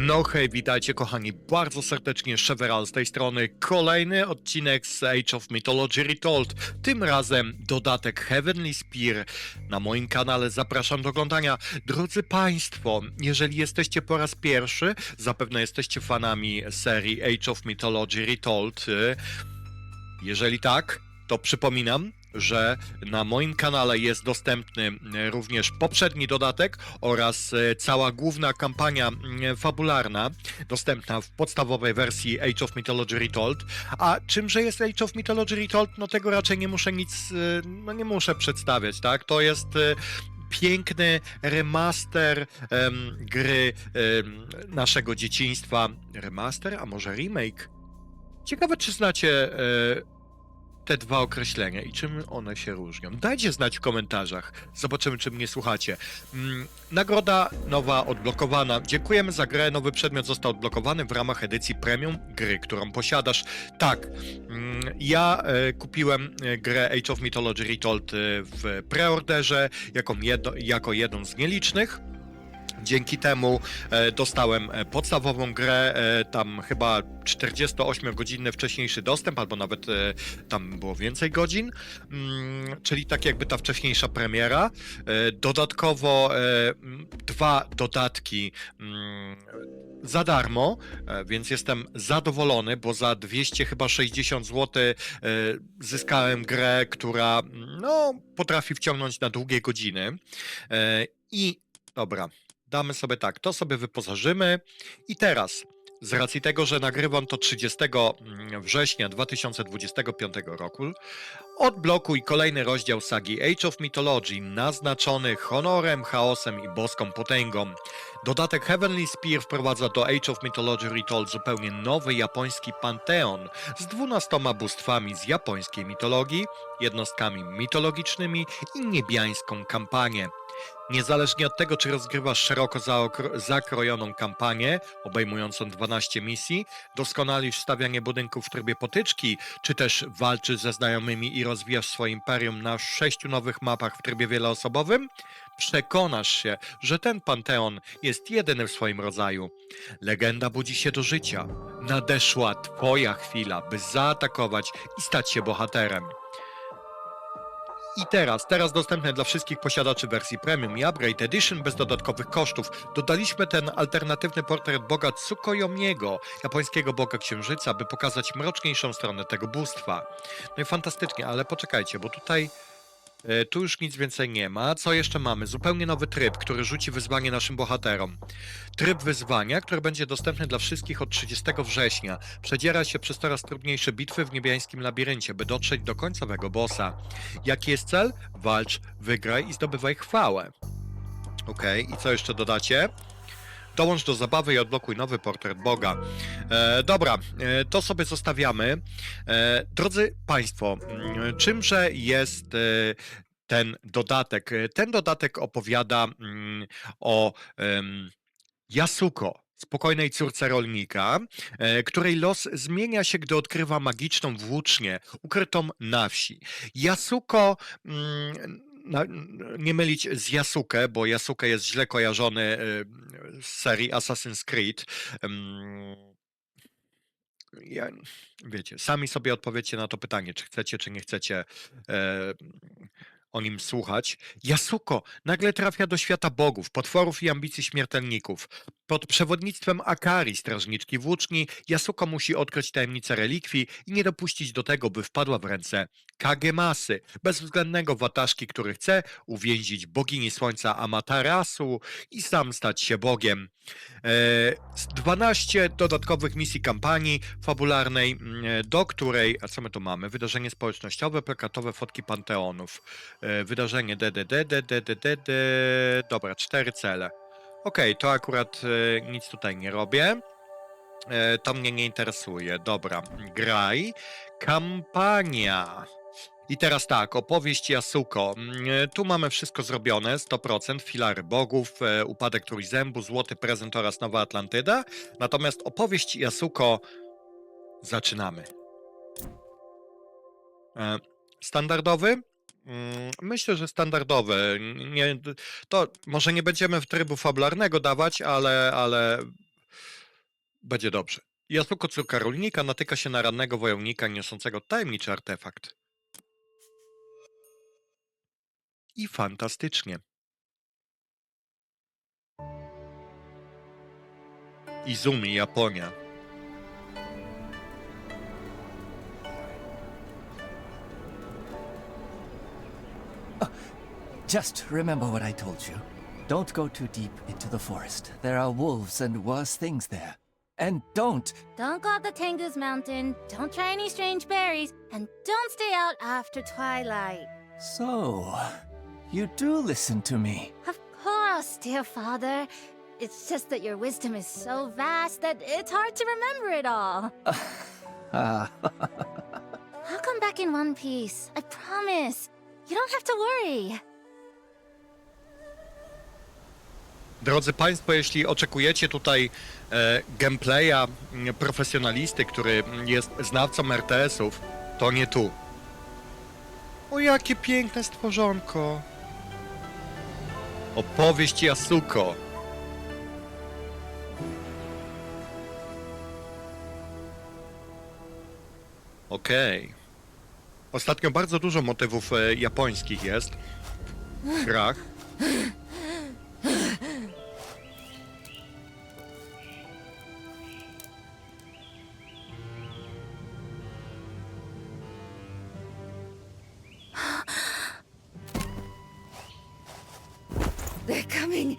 No hej, witajcie kochani bardzo serdecznie, Cheveral z tej strony. Kolejny odcinek z Age of Mythology Retold. Tym razem dodatek Heavenly Spear. Na moim kanale zapraszam do oglądania. Drodzy Państwo, jeżeli jesteście po raz pierwszy, zapewne jesteście fanami serii Age of Mythology Retold. Y, Jeżeli tak, to przypominam, że na moim kanale jest dostępny również poprzedni dodatek oraz e, cała główna kampania fabularna, dostępna w podstawowej wersji Age of Mythology Retold. A czymże jest Age of Mythology Retold? No tego raczej nie muszę nic, e, no nie muszę przedstawiać, tak? To jest e, piękny remaster em, gry em, naszego dzieciństwa. Remaster, a może remake? Ciekawe, czy znacie te dwa określenia i czym one się różnią. Dajcie znać w komentarzach. Zobaczymy, czy mnie słuchacie. Mm, nagroda nowa odblokowana. Dziękujemy za grę. Nowy przedmiot został odblokowany w ramach edycji premium gry, którą posiadasz. Tak, mm, ja e, kupiłem e, grę Age of Mythology Retold e, w preorderze jako, jedno, jako jedną z nielicznych. Dzięki temu e, dostałem e, podstawową grę, e, tam chyba 48-godzinny wcześniejszy dostęp, albo nawet tam było więcej godzin, mm, czyli tak jakby ta wcześniejsza premiera. Dodatkowo dwa dodatki mm, za darmo, więc jestem zadowolony, bo za 200 chyba 60 zł zyskałem grę, która no, potrafi wciągnąć na długie godziny. I dobra, damy sobie tak, to sobie wyposażymy i teraz z racji tego, że nagrywam to 30 września 2025 roku, odblokuj kolejny rozdział sagi Age of Mythology naznaczony honorem, chaosem i boską potęgą. Dodatek Heavenly Spear wprowadza do Age of Mythology Retold zupełnie nowy japoński panteon z dwunastoma bóstwami z japońskiej mitologii, jednostkami mitologicznymi i niebiańską kampanię. Niezależnie od tego, czy rozgrywasz szeroko zakrojoną kampanię, obejmującą 12 misji, doskonalisz stawianie budynków w trybie potyczki, czy też walczysz ze znajomymi i rozwijasz swoje imperium na sześciu nowych mapach w trybie wieloosobowym, przekonasz się, że ten panteon jest jedyny w swoim rodzaju. Legenda budzi się do życia. Nadeszła twoja chwila, by zaatakować i stać się bohaterem. I teraz, teraz dostępne dla wszystkich posiadaczy wersji Premium i Upgrade Edition bez dodatkowych kosztów. Dodaliśmy ten alternatywny portret boga Tsukoyomiego, japońskiego boga księżyca, by pokazać mroczniejszą stronę tego bóstwa. No i fantastycznie, ale poczekajcie, bo tutaj e, tu już nic więcej nie ma. Co jeszcze mamy? Zupełnie nowy tryb, który rzuci wyzwanie naszym bohaterom. Tryb wyzwania, który będzie dostępny dla wszystkich od 30 września. Przedziera się przez coraz trudniejsze bitwy w niebiańskim labiryncie, by dotrzeć do końcowego bossa. Jaki jest cel? Walcz, wygraj i zdobywaj chwałę. Okej, i co jeszcze dodacie? Dołącz do zabawy i odblokuj nowy portret Boga. E, dobra, e, to sobie zostawiamy. E, drodzy Państwo, mm, czymże jest e, ten dodatek? E, Ten dodatek opowiada mm, o em, Yasuko, spokojnej córce rolnika, e, której los zmienia się, gdy odkrywa magiczną włócznię ukrytą na wsi. Yasuko, mm, nie mylić z Yasuke, bo Yasuke jest źle kojarzony e, z serii Assassin's Creed. Wiecie, sami sobie odpowiecie na to pytanie, czy chcecie, czy nie chcecie e, o nim słuchać. Yasuko nagle trafia do świata bogów, potworów i ambicji śmiertelników. Pod przewodnictwem Akari, strażniczki włóczni, Yasuko musi odkryć tajemnicę relikwii i nie dopuścić do tego, by wpadła w ręce Kagemasy, bezwzględnego wataszki, który chce uwięzić bogini słońca Amaterasu i sam stać się bogiem. E, z 12 dodatkowych misji kampanii fabularnej, mm, e, do której, a co my tu mamy? Wydarzenie społecznościowe, plakatowe fotki panteonów. E, Wydarzenie DDD, DDD, dobra, cztery cele. Okej, to akurat e, nic tutaj nie robię. E, to mnie nie interesuje. Dobra, graj. Kampania. I teraz tak, opowieść Yasuko. Mm, Tu mamy wszystko zrobione, 100%, filary bogów, upadek trójzębu, złoty prezent oraz Nowa Atlantyda. Natomiast opowieść Yasuko zaczynamy. Standardowy? Mm, Myślę, że standardowy. Nie, to może nie będziemy w trybu fabularnego dawać, ale, ale Będzie dobrze. Yasuko Karolinika natyka się na rannego wojownika niosącego tajemniczy artefakt. I fantastycznie. Izumi, Japonia. Just remember what I told you. Don't go too deep into the forest. There are wolves and worse things there. And don't. Don't go up the Tengu's mountain, don't try any strange berries, and don't stay out after twilight. So, you do listen to me. Of course, dear father. It's just that your wisdom is so vast that it's hard to remember it all. I'll come back in one piece. I promise. You don't have to worry. Drodzy Państwo, jeśli oczekujecie tutaj e, gameplaya profesjonalisty, który jest znawcą RTS-ów, to nie tu. O jakie piękne stworzonko! Opowieść Yasuko. Okej. Ostatnio bardzo dużo motywów e, japońskich jest w grach. They're coming.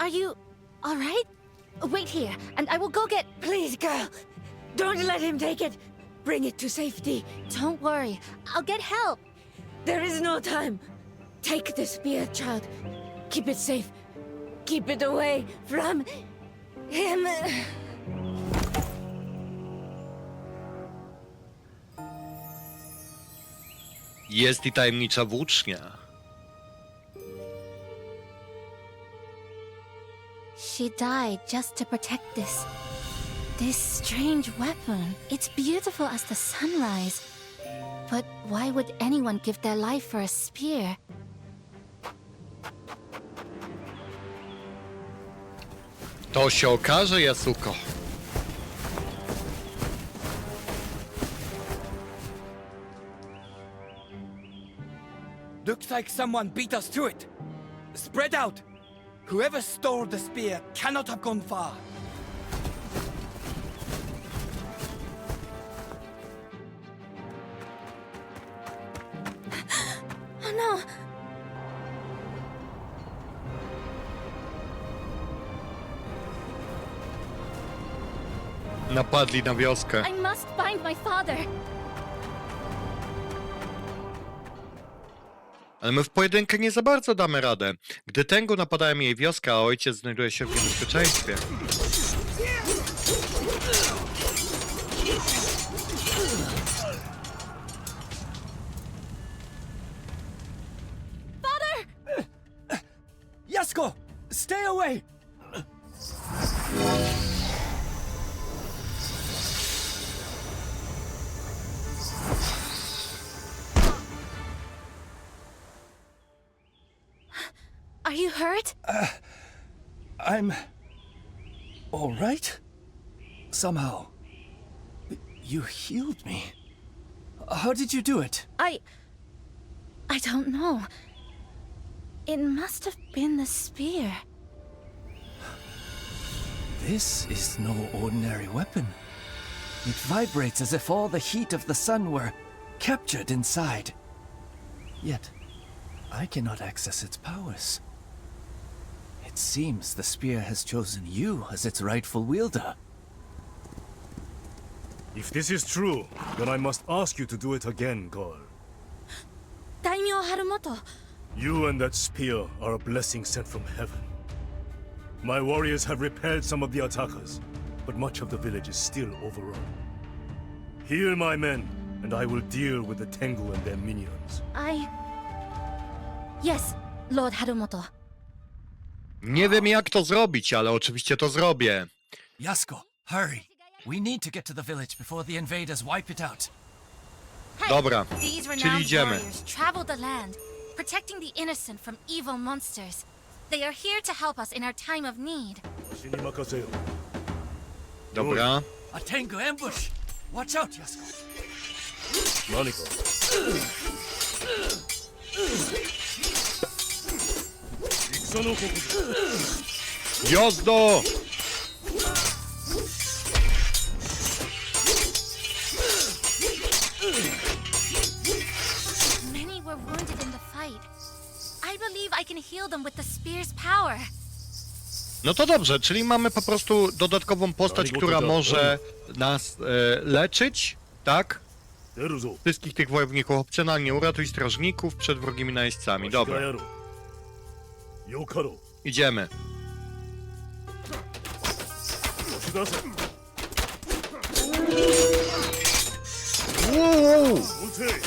Are you all right? Wait here, and I will go get. Please, girl, don't let him take it. Bring it to safety. Don't worry, I'll get help. There is no time. Take the spear, child. Keep it safe. Keep it away from him. Jest i tajemnicza włócznia. She died just to protect this. This strange weapon. It's beautiful as the sunrise. But why would anyone give their life for a spear? To się okaże, Yasuko. Looks like someone beat us to it. Spread out. Whoever stole the spear cannot have gone far. Napadli na wioskę. I must find my father! Ale my w pojedynkę nie za bardzo damy radę. Gdy Tengu napadają jej wioskę, a ojciec znajduje się w niebezpieczeństwie. Yasko, stay away. Hurt? Uh, I'm. alright? Somehow. You healed me. How did you do it? I. I don't know. It must have been the spear. This is no ordinary weapon. It vibrates as if all the heat of the sun were captured inside. Yet, I cannot access its powers. It seems the spear has chosen you as its rightful wielder. If this is true, then I must ask you to do it again, girl. Daimyo Harumoto! You and that spear are a blessing sent from heaven. My warriors have repelled some of the attackers, but much of the village is still overrun. Heal my men, and I will deal with the Tengu and their minions. I. Yes, Lord Harumoto. Nie wiem jak to zrobić, ale oczywiście to zrobię. Yasuko, hurry! We need to get to the village before the invaders wipe it out. Hey, Dobra, These czyli renowned idziemy. warriors travel the land, protecting the innocent from evil monsters. They are here to help us in our time of need. 死に任せよ Dobra. A Tengu ambush! Watch out, Yasko. 何か Jazdo! Many were wounded in the fight. I believe I can heal them with the spear's power. No to dobrze, czyli mamy po prostu dodatkową postać, która może nas e, leczyć, tak? Wszystkich tych wojowników opcjonalnie uratuj strażników przed wrogimi najeźdźcami. Dobra. よかろう idziemy. 押し出せ Uuu! 撃て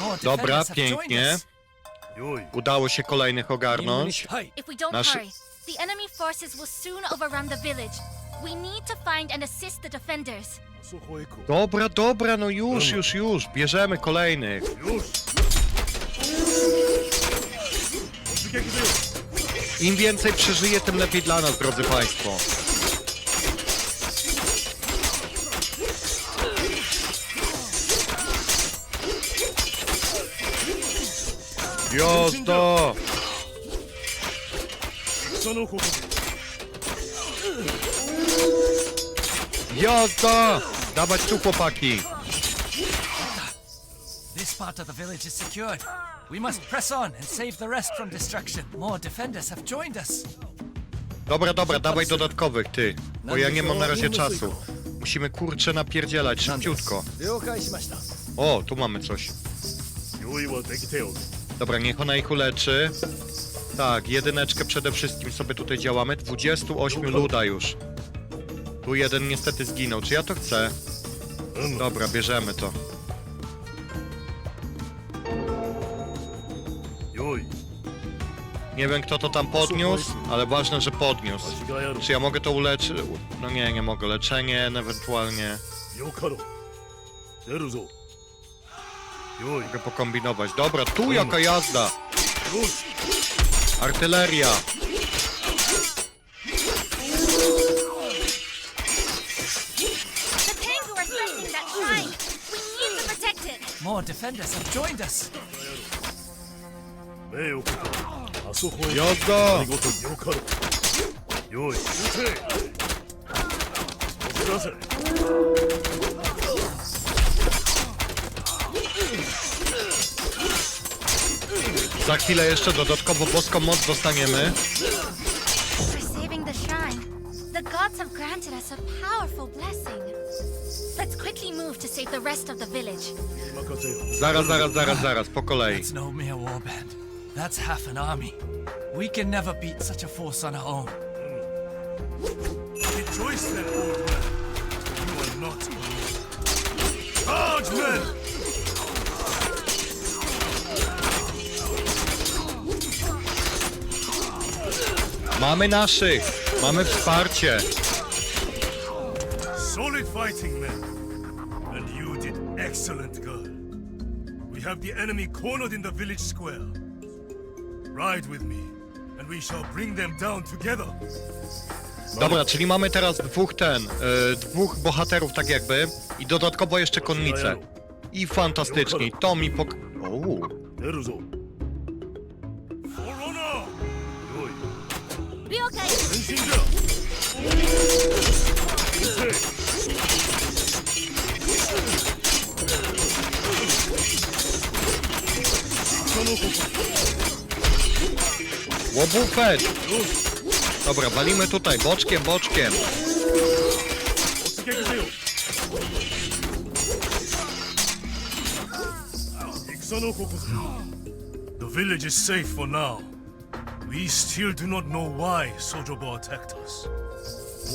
More Dobra, defenders have joined pięknie. us. よい Udało się kolejnych ogarnąć. Hi. If we don't Nasze- hurry, the enemy forces will soon overrun the village. We need to find and assist the defenders. あそこへ行こ Dobra, dobra, no już, już, już. Bierzemy kolejnych. うよし突撃だよ Im więcej przeżyje, tym lepiej dla nas, drodzy Państwo. Jazda! 戦の刻だ Jazda! Dawać tu chłopaki! This part of the village is secured. We must press on and save the rest from destruction. More defenders have joined us. Dobra, dobra, dawaj dodatkowych, ty. Bo ja nie mam na razie czasu. Musimy kurczę napierdzielać szybciutko. 了解しました。 O, tu mamy coś. 用意はできておる Dobra, niech ona ich uleczy. Tak, jedyneczkę przede wszystkim sobie tutaj działamy. 28 luda już. Tu jeden niestety zginął. Czy ja to chcę? Dobra, bierzemy to. Nie wiem kto to tam podniósł, ale ważne, że podniósł. Czy ja mogę to uleczyć? No nie, nie mogę. Leczenie ewentualnie. Mogę pokombinować. Dobra, tu jaka jazda! Artyleria! it. More defenders have joined us. 目をかけあそこへ Jazda! 見事よかろうよい撃て押し出せ Za chwilę jeszcze dodatkowo boską moc dostaniemy. save the rest of the village. Zaraz, zaraz, zaraz, zaraz, po kolei. That's no mere warband. That's half an army. We can never beat such a force on our own. Rejoice then, old man. You are not. Charge, men! Mamy naszych! Mamy wsparcie! Solid fighting, men! Excellent, girl. We have the enemy cornered in the village square. Ride with me, and we shall bring them down together. Dobra, czyli mamy teraz dwóch ten, y, dwóch bohaterów tak jakby i dodatkowo jeszcze konnicę. I fantastycznie, to mi pok... Dobra, walimy tutaj, boczkiem, boczkiem. The village is safe for now. We still do not know why Sojobo attacked us.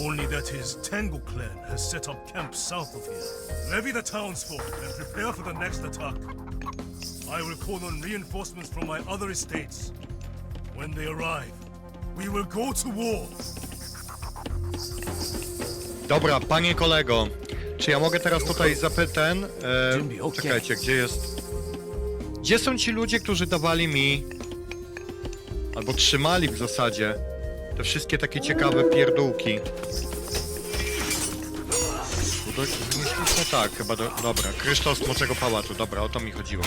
Only that his Tengu clan has set up camp south of here. Levy the townsfolk and prepare for the next attack. I will call on reinforcements from my other estates. When they arrive, we will go to war. Dobra, panie kolego, Czy ja mogę teraz tutaj zapytać? E, czekajcie, gdzie jest... Gdzie są ci ludzie, którzy dawali mi... Albo trzymali w zasadzie te wszystkie takie ciekawe pierdółki? Myśleliśmy tak, chyba do, dobra. Kryształ Smoczego Pałacu, dobra, o to mi chodziło.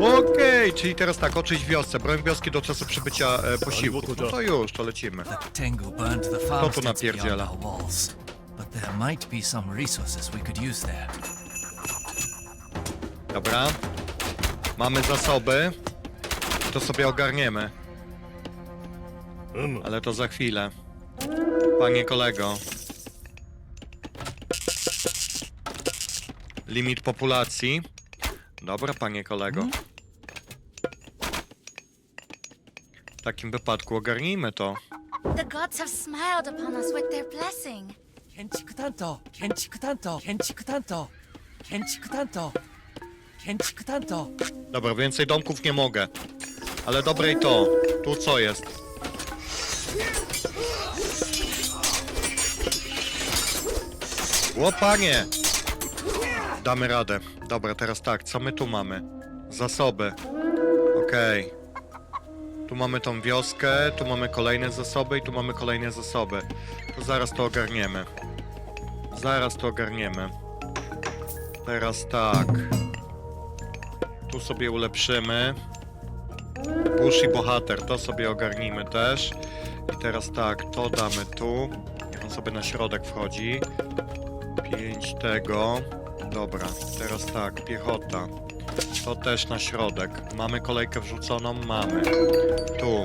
Okej, czyli teraz tak, oczyść wiosce, broń wioski do czasu przybycia e, posiłków. No to już, to lecimy. Burned the tu beyond napierdziela? our walls. But there might be some resources we could use there. Dobra. Mamy zasoby. To sobie ogarniemy, Mm. ale to za chwilę. Panie kolego. Limit populacji. Dobra, panie kolego. W takim wypadku ogarnijmy to. The gods have smiled upon us with their blessing. Kenchiku tanto, kenchiku tanto, kenchiku tanto, kenchiku tanto, kenchiku tanto. Dobra, więcej domków nie mogę. Ale dobre i to. Tu co jest? O panie! Damy radę. Dobra, teraz tak, co my tu mamy? Zasoby. Okej. Tu mamy tą wioskę, tu mamy kolejne zasoby i tu mamy kolejne zasoby. To zaraz to ogarniemy. Zaraz to ogarniemy. Teraz tak. Tu sobie ulepszymy. Bush i bohater, to sobie ogarnijmy też. I teraz tak, to damy tu. Niech on sobie na środek wchodzi. Pięć tego. Dobra, teraz tak, piechota. To też na środek. Mamy kolejkę wrzuconą? Mamy. Tu.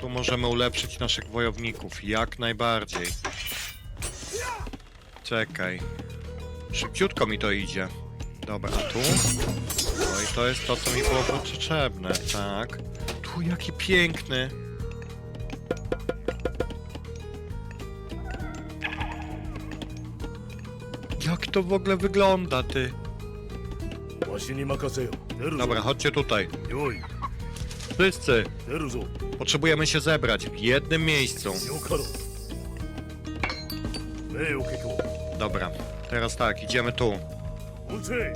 Tu możemy ulepszyć naszych wojowników. Jak najbardziej. Czekaj. Szybciutko mi to idzie. Dobra, a tu? No i to jest to, co mi było potrzebne, tak. Tu jaki piękny. to w ogóle wygląda, ty? わしに任せよ出るぞ Dobra, chodźcie tutaj. よい Wszyscy. 出るぞ Potrzebujemy się zebrać w jednym miejscu. よかろう名誉家教 Dobra, teraz tak, idziemy tu. 撃て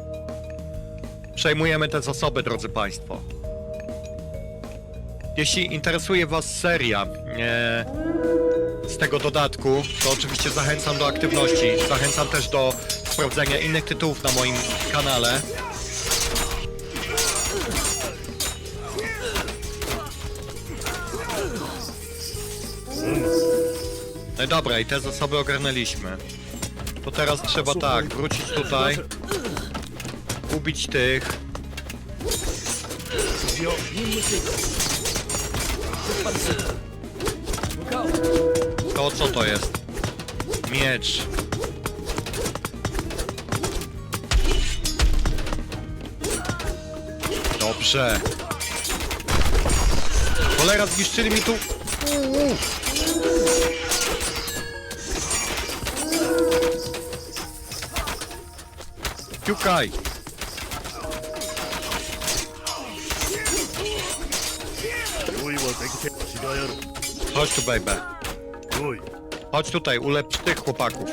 Przejmujemy te zasoby, drodzy Państwo. Jeśli interesuje Was seria e, z tego dodatku, to oczywiście zachęcam do aktywności. Zachęcam też do sprawdzenia innych tytułów na moim kanale. No i dobra, i te zasoby ogarnęliśmy. To teraz trzeba tak, wrócić tutaj, ubić tych. To co to jest? Miecz. Dobrze. Cholera, zniszczyli mi tu... Uuu. Chodź tu, baby. Chodź tutaj, ulepsz tych chłopaków.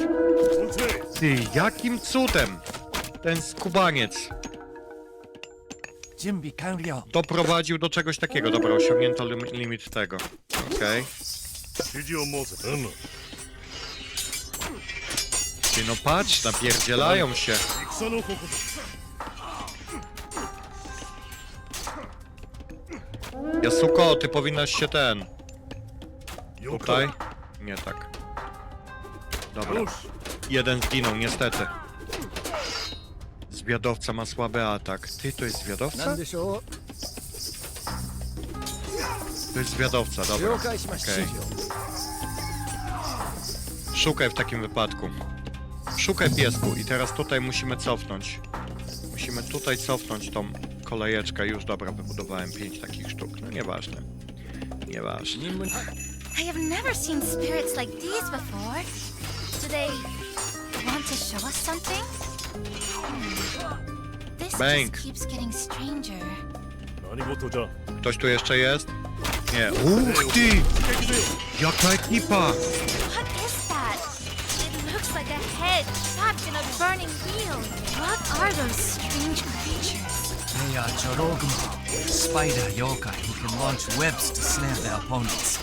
Ty, jakim cudem? Ten skubaniec. 準備完了。 doprowadził do czegoś takiego. Dobra, osiągnięto lim limit tego. Okej. 指示を申せうむ Ty no patrz, napierdzielają się. 戦のここぞ Jasuko, ty powinnaś się ten... よか Tutaj? ろ Nie tak. う Dobra. よし Jeden zginął, niestety. Zwiadowca ma słaby atak. Ty, to jest zwiadowca? でしょ To jest zwiadowca, dobra. 了解しました。 Okej. Szukaj w takim wypadku. Szukaj piesku i teraz tutaj musimy cofnąć. Musimy tutaj cofnąć tą kolejeczkę. Już dobra, wybudowałem pięć takich sztuk. No nieważne. Nieważne. I have never seen spirits like these before. Do they want to show us something? This keeps getting stranger. Ktoś tu jeszcze jest? Nie. Uch ty! Jaka ekipa! What are those strange creatures? They are Chorogma, spider yokai who can launch webs to snare their opponents.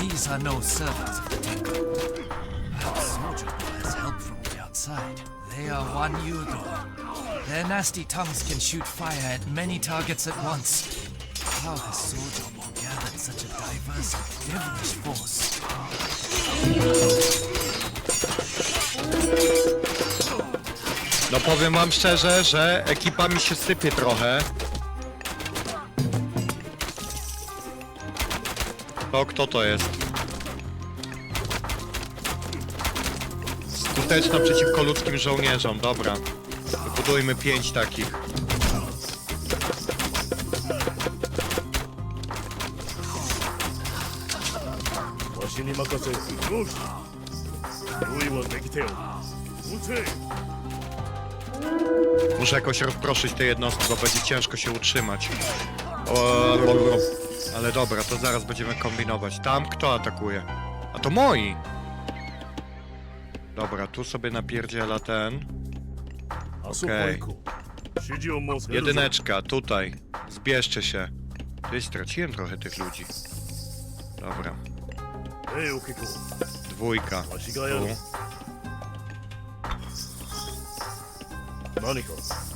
These are no servants of the temple. Perhaps Sojo has help from the outside. They are Wanyudo. Their nasty tongues can shoot fire at many targets at once. How has Sojourner gathered such a diverse devilish force? No powiem wam szczerze, że ekipa mi się sypie trochę. To kto to jest? Skuteczna przeciwko ludzkim żołnierzom, dobra. Budujmy pięć takich. Muszę jakoś rozproszyć te jednostki, bo będzie ciężko się utrzymać. O. Ale dobra, to zaraz będziemy kombinować. Tam kto atakuje? A to moi! Dobra, tu sobie napierdziela ten. Asuhoiku. Shiji o mose. Jedyneczka, tutaj. Zbierzcie się. Ty straciłem trochę tych ludzi. Dobra, dwójka. Tu. Nanika?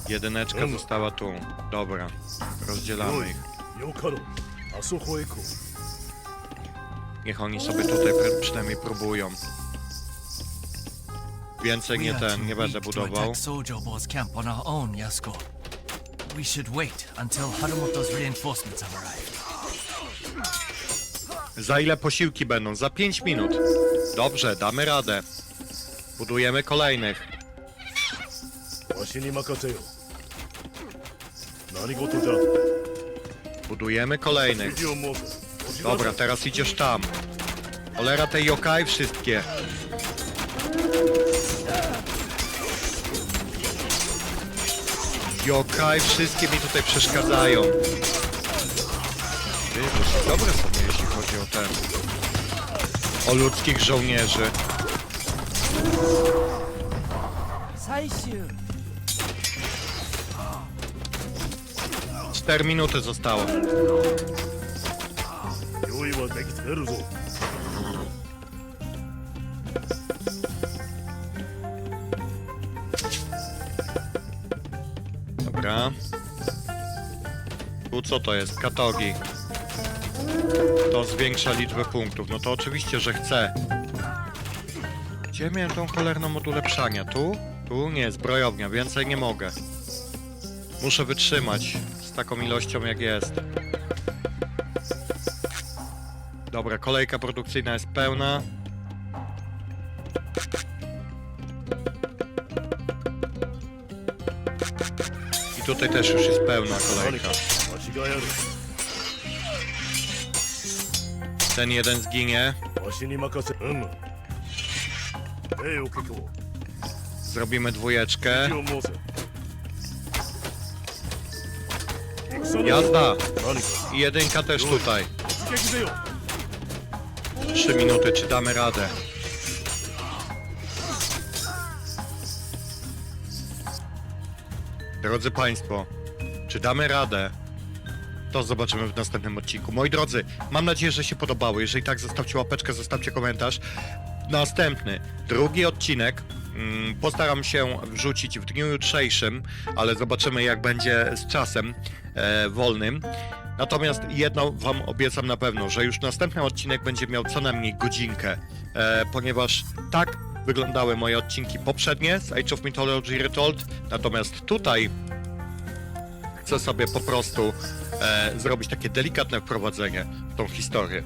Jedyneczka Mm. została tu. Dobra, rozdzielamy ich. Niech oni sobie tutaj pr- przynajmniej próbują. Więcej nie We are ten, nie będę budował. attack Sojourner's camp on our own, Yasuko. We should wait until Harumoto's reinforcements have arrived. Za ile posiłki będą? Za 5 minut. Dobrze, damy radę. Budujemy kolejnych. Budujemy kolejnych. Dobra, teraz idziesz tam. Cholera tej yokai wszystkie. Yokai wszystkie mi tutaj przeszkadzają. Ty, dosyć dobre są, jeśli chodzi o ten. O ludzkich żołnierzy. Saishu! 4 minuty zostało. 用意はできてるぞ Co to jest? Katogi. To zwiększa liczbę punktów. No to oczywiście, że chcę. Gdzie miałem tą cholerną mod ulepszania? Tu? Tu? Nie, zbrojownia. Więcej nie mogę. Muszę wytrzymać z taką ilością jak jest. Dobra, kolejka produkcyjna jest pełna. I tutaj też już jest pełna 何 kolejka かわしがやる Ten jeden zginie. わしに任せうむええおけこ Zrobimy dwójeczkę. 気を申せ戦だ Jazda! 何か I jedynka też tutaj. 出撃ぜよ Trzy minuty, czy damy radę? Drodzy Państwo, czy damy radę? To zobaczymy w następnym odcinku. Moi drodzy, mam nadzieję, że się podobało. Jeżeli tak, zostawcie łapeczkę, zostawcie komentarz. Następny, drugi odcinek. mm, Postaram się wrzucić w dniu jutrzejszym, ale zobaczymy jak będzie z czasem e, wolnym. Natomiast jedno Wam obiecam na pewno, że już następny odcinek będzie miał co najmniej godzinkę, e, ponieważ tak wyglądały moje odcinki poprzednie z Age of Mythology Retold, natomiast tutaj chcę sobie po prostu e, zrobić takie delikatne wprowadzenie w tą historię.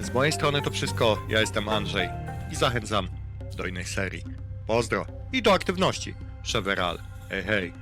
Z mojej strony to wszystko, ja jestem Andrzej i zachęcam do innej serii. Pozdro i do aktywności. Cheveral. Hej, hej.